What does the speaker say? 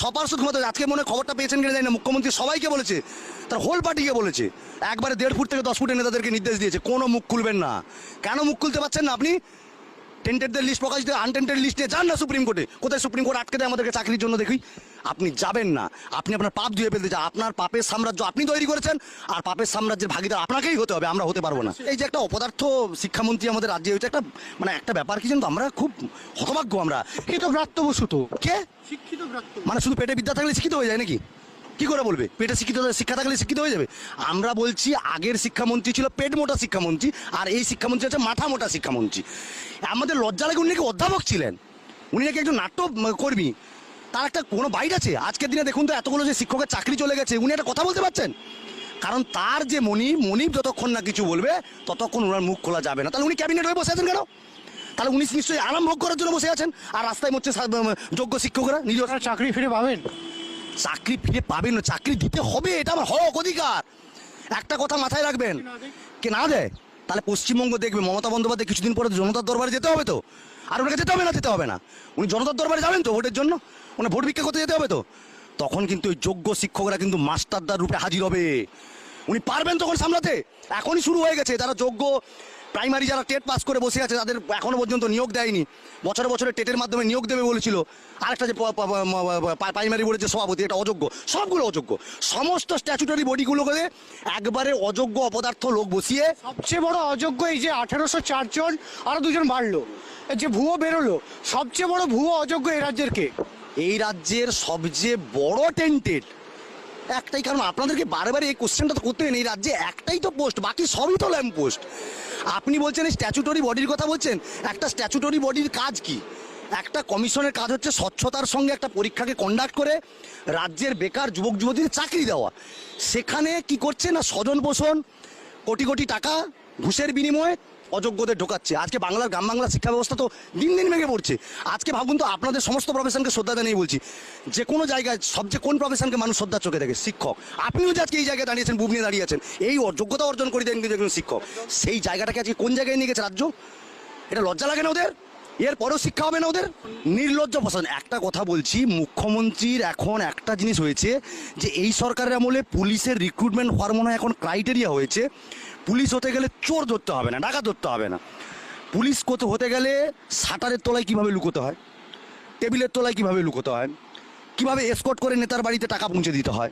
সপার্শ্ব ঘুমাতে। আজকে মনে খবরটা পেয়েছেন কিনা জানি না, মুখ্যমন্ত্রী সবাইকে বলেছে, তার হোল পার্টিকে বলেছে। একবারে দেড় ফুট থেকে দশ ফুটের নেতাদেরকে নির্দেশ দিয়েছে, কোনো মুখ খুলবেন না। কেন মুখ খুলতে পারছেন না আপনি? টেন্টেডদের লিস্ট প্রকাশ প্রকাশিত আনটেন্টেড লিস্টে যান না সুপ্রিম কোর্টে। কোথায় সুপ্রিম কোর্ট আটকে দেয় আমাদেরকে চাকরির জন্য দেখি আপনি যাবেন না। আপনি আপনার পাপ ধুয়ে ফেলতে চান। আপনার পাপের সাম্রাজ্য আপনি তৈরি করেছেন আর পাপের সাম্রাজ্যের ভাগিদার আপনাকেই হতে হবে আমরা হতে পারব না। এই যে একটা অপদার্থ শিক্ষামন্ত্রী আমাদের রাজ্যে হয়েছে একটা মানে একটা ব্যাপার কি জানো তো, আমরা খুব হতভাগ্য আমরা। শিক্ষিত ব্রাত্যবসুত কে? শিক্ষিত মানে শুধু পেটে বিদ্যা থাকলে শিক্ষিত হয়ে যায় নাকি? কি করে বলবে? পেটে শিক্ষিত শিক্ষা থাকলে শিক্ষিত হয়ে যাবে? আমরা বলছি আগের শিক্ষামন্ত্রী ছিল পেট মোটা শিক্ষামন্ত্রী আর এই শিক্ষামন্ত্রী হচ্ছে মাথা মোটা শিক্ষামন্ত্রী। আমাদের লজ্জা লাগে উনি নাকি অধ্যাপক ছিলেন। উনি নাকি একজন নাট্য কর্মী। তার একটা কোনো বাইট আছে? আজকের দিনে দেখুন তো এতগুলো যে শিক্ষকের চাকরি চলে গেছে উনি একটা কথা বলতে পারছেন? কারণ তার যে মনি মনিব যতক্ষণ না কিছু বলবে ততক্ষণ ওনার মুখ খোলা যাবে না। তাহলে উনি ক্যাবিনেট হয়ে বসে আছেন কেন? তাহলে উনি নিশ্চয়ই আরাম ভোগ করার জন্য বসে আছেন? আর রাস্তায় হচ্ছে যোগ্য শিক্ষকরা নিজ চাকরি ফিরে পাবেন? চাকরি ফিরে পাবেন না চাকরি দিতে হবে এটা আমার হক অধিকার। একটা কথা মাথায় রাখবেন কে না দেয়? তাহলে পশ্চিমবঙ্গ দেখবে, মমতা বন্দ্যোপাধ্যায় কিছুদিন পরে জনতার দরবারে যেতে হবে তো? আর ওনাকে যেতে হবে না, যেতে হবে না। উনি জনতার দরবারে যাবেন তো ভোটের জন্য? উনি ভোট ভিক্ষা করতে যেতে হবে তো? তখন কিন্তু ওই যোগ্য শিক্ষকরা কিন্তু মাস্টারদার রূপে হাজির হবে। উনি পারবেন তখন সামলাতে? এখনই শুরু হয়ে গেছে। যারা যোগ্য প্রাইমারি যারা টেট পাস করে বসে আছে তাদের এখনও পর্যন্ত নিয়োগ দেয়নি। বছরে বছরে টেটের মাধ্যমে নিয়োগ দেবে বলেছিল। আরেকটা যে প্রাইমারি বোর্ডের যে সভাপতি এটা অযোগ্য। সবগুলো অযোগ্য। সমস্ত স্ট্যাচুটারি বডিগুলোকে একবারে অযোগ্য অপদার্থ লোক বসিয়ে সবচেয়ে বড় অযোগ্য এই যে আঠেরোশো চারজন আরও দুজন বাড়লো। এই যে ভুয়ো বেরোলো সবচেয়ে বড় ভুয়ো অযোগ্য এই রাজ্যের কে? এই রাজ্যের সবচেয়ে বড় টেন্টেড একটাই কারণ আপনাদেরকে বারবার এই কোশ্চেনটা তো করতে হবে না। এই রাজ্যে একটাই তো পোস্ট বাকি সবই তো ল্যাম্প পোস্ট আপনি বলছেন এই স্ট্যাচুটরি বডির কথা বলছেন, একটা স্ট্যাচুটরি বডির কাজ কি? একটা কমিশনের কাজ হচ্ছে স্বচ্ছতার সঙ্গে একটা পরীক্ষাকে কন্ডাক্ট করে রাজ্যের বেকার যুবক যুবতীদের চাকরি দেওয়া। সেখানে কি করছে না স্বজন পোষণ কোটি কোটি টাকা ঘুষের বিনিময়ে অযোগ্যদের ঢোকাচ্ছে। আজকে বাংলার গ্রাম বাংলার শিক্ষা ব্যবস্থা তো দিন দিন ভেঙে পড়ছে। আজকে ভাবুন তো, আপনাদের সমস্ত প্রফেশনকে শ্রদ্ধা জানিয়ে বলছি। যে কোনো জায়গায় সবচেয়ে কোন প্রফেশনকে মানুষ শ্রদ্ধার চোখে দেখে? শিক্ষক। আপনিও যে আজকে এই জায়গায় দাঁড়িয়েছেন বুব নিয়ে দাঁড়িয়েছেন এই যোগ্যতা অর্জন করে দেন কিন্তু একজন শিক্ষক। সেই জায়গাটাকে আজকে কোন জায়গায় নিয়ে গেছে রাজ্য? এটা লজ্জা লাগে না ওদের? এর পরেও শিক্ষা হবে না ওদের? নির্লজ্জ প্রশাসন একটা কথা বলছি, মুখ্যমন্ত্রীর এখন একটা জিনিস হয়েছে যে এই সরকারের আমলে পুলিশের রিক্রুটমেন্ট হওয়ার মনে এখন ক্রাইটেরিয়া হয়েছে। পুলিশ হতে গেলে চোর ধরতে হবে না ডাকা ধরতে হবে না। পুলিশ কোথাও হতে গেলে শাটারের তলায় কীভাবে লুকোতে হয়? টেবিলের তলায় কীভাবে লুকোতে হয়? কীভাবে এসকর্ট করে নেতার বাড়িতে টাকা পৌঁছে দিতে হয়?